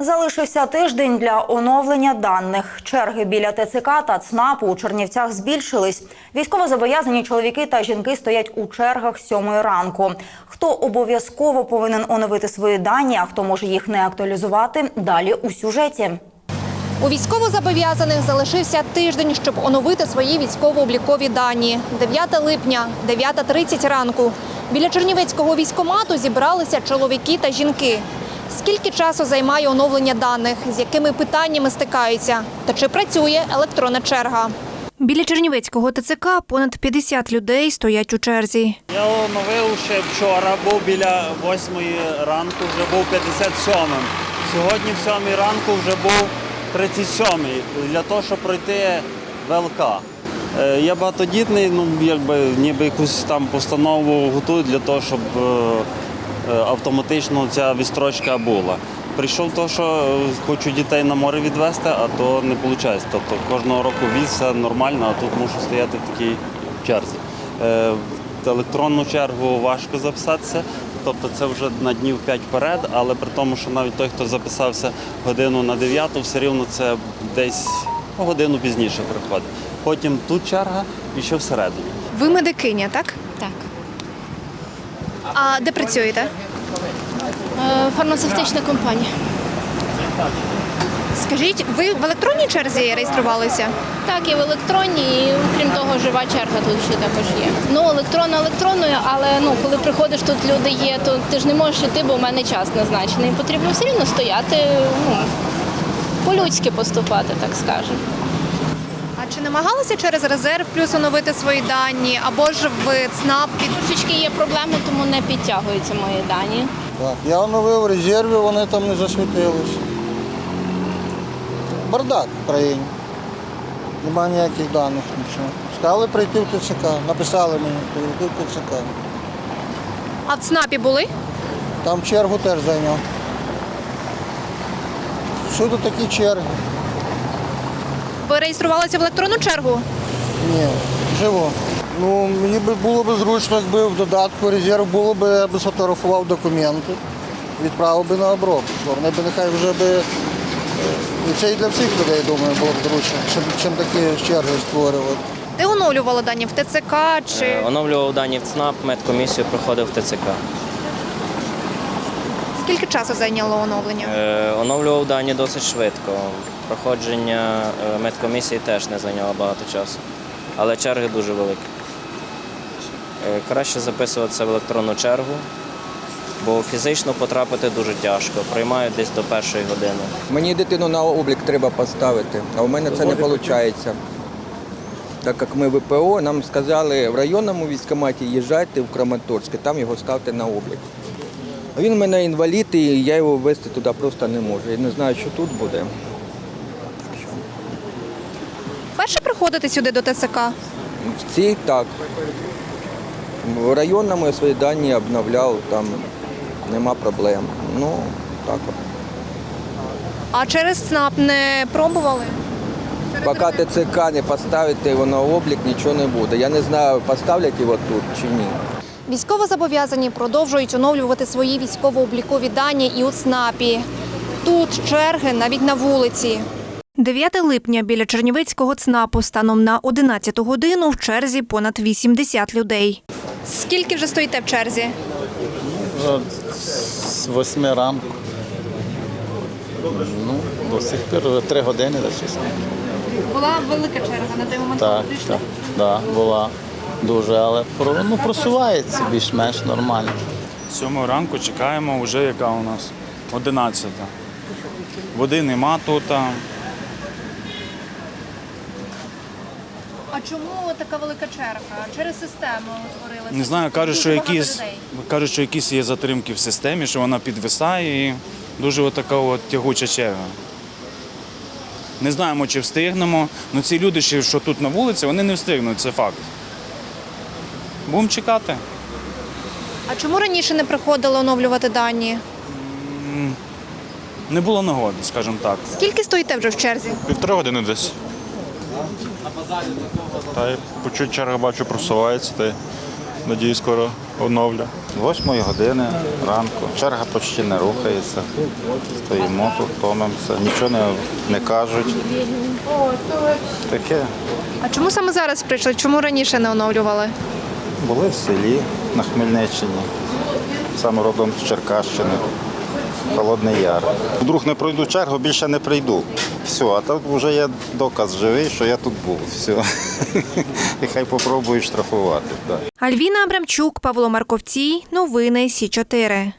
Залишився тиждень для оновлення даних. Черги біля ТЦК та ЦНАПу у Чернівцях збільшились. Військовозобов'язані чоловіки та жінки стоять у чергах сьомої ранку. Хто обов'язково повинен оновити свої дані, а хто може їх не актуалізувати, далі у сюжеті. У військовозобов'язаних залишився тиждень, щоб оновити свої військово-облікові дані. 9 липня, 9.30 ранку. Біля Чернівецького військомату зібралися чоловіки та жінки. Скільки часу займає оновлення даних, з якими питаннями стикаються, та чи працює електронна черга? Біля Чернівецького ТЦК понад 50 людей стоять у черзі. Я оновив ще вчора, був біля 8 ранку, вже був 57-м. Сьогодні в 7 ранку вже був 37-й, для того, щоб пройти ВЛК. Е, Я багатодітний, ну якби ніби якусь там постанову готую для того, щоб е, автоматично ця відстрочка була. Прийшов то, що е, хочу дітей на море відвезти, а то не виходить. Тобто кожного року віз все нормально, а тут мушу стояти в такій черзі. Е, В електронну чергу важко записатися, тобто це вже на днів 5 вперед, але при тому, що навіть той, хто записався годину на 9, все рівно це десь годину пізніше приходить. Потім тут черга і ще всередині. Ви медикиня, так? Так. А де працюєте? Е, Фармацевтична компанія. Скажіть, ви в електронній черзі реєструвалися? Так, і в електронній, і крім того, жива черга тут ще також є. Ну, електронна електронною, але ну, коли приходиш, тут люди є, то ти ж не можеш йти, бо в мене час назначений. Потрібно все рівно стояти, ну, по-людськи поступати, так скажемо. Чи намагалися через резерв плюс оновити свої дані або ж в ЦНАП Трошечки є проблеми, тому не підтягуються мої дані. Так, я оновив резерві, вони там не засвітились. Бардак в країні. Нема ніяких даних, нічого. Сказали прийти в ТЦК, написали мені, прийти в ТЦК. а в ЦНАПі були? Там чергу теж зайняв. Всюди такі черги. Ви реєструвалися в електронну чергу? Ні, живо. Ну, мені би було б зручно, якби в додатку резерв було б, я б сфотографував документи, відправив би на обробку. Вони б нехай вже би. е, І це і для всіх людей, думаю, було б зручно, чим, чим такі черги створювати. Де оновлювали дані в ТЦК чи Е, Оновлював дані в ЦНАП, медкомісію проходив в ТЦК. Скільки часу зайняло оновлення? Е, Оновлював дані досить швидко. Проходження е, медкомісії теж не зайняло багато часу, але черги дуже великі. Е, Краще записуватися в електронну чергу, бо фізично потрапити дуже тяжко. Приймають десь до першої години. Мені дитину на облік треба поставити, а у мене це не виходить. Так як ми ВПО, нам сказали в районному військкоматі їжджайте в Краматорськ, і там його ставте на облік. Він в мене інвалід, і я його везти туди просто не можу. Я не знаю, що тут буде. Перше приходите сюди до ТЦК? В цій так. В районному я свої дані обновляв, там нема проблем. Ну, так от. А через ЦНАП не пробували? Поки ТЦК не поставите його на облік, нічого не буде. Я не знаю, поставлять його тут чи ні. Військовозобов'язані продовжують оновлювати свої військово-облікові дані і у ЦНАПі. Тут черги навіть на вулиці. 9 липня біля Чернівецького ЦНАПу станом на 11 годину в черзі понад 80 людей. Скільки вже стоїте в черзі? З восьми ранку. Ну, до сих пір три години десь. Була велика черга на той момент. Так, так, да, була дуже, але ну, просувається більш-менш нормально. Сьомої ранку чекаємо, вже яка у нас 11. Води нема тут. А чому така велика черга? Через систему утворилася? Не знаю, кажуть, що якісь, кажуть, що якісь є затримки в системі, що вона підвисає і дуже отака от тягуча черга. Не знаємо, чи встигнемо. але ці люди, що тут на вулиці, вони не встигнуть, це факт. Будемо чекати. А чому раніше не приходили оновлювати дані? Не було нагоди, скажімо так. Скільки стоїте вже в черзі? Півтори години десь. Та й по чуть черга бачу просувається, та й надію скоро оновлю. 8 години ранку. Черга почти не рухається. Стоїмо тут, томимося, нічого не, не кажуть. Таке. А чому саме зараз прийшли? Чому раніше не оновлювали? Були в селі на Хмельниччині, саме родом з Черкащини, Холодний Яр. Вдруг не пройду чергу, більше не прийду. Все, а тут вже є доказ живий, що я тут був. Все. І хай попробую штрафувати. Так. Альвіна Абрамчук, Павло Марковці, Новини Сі 4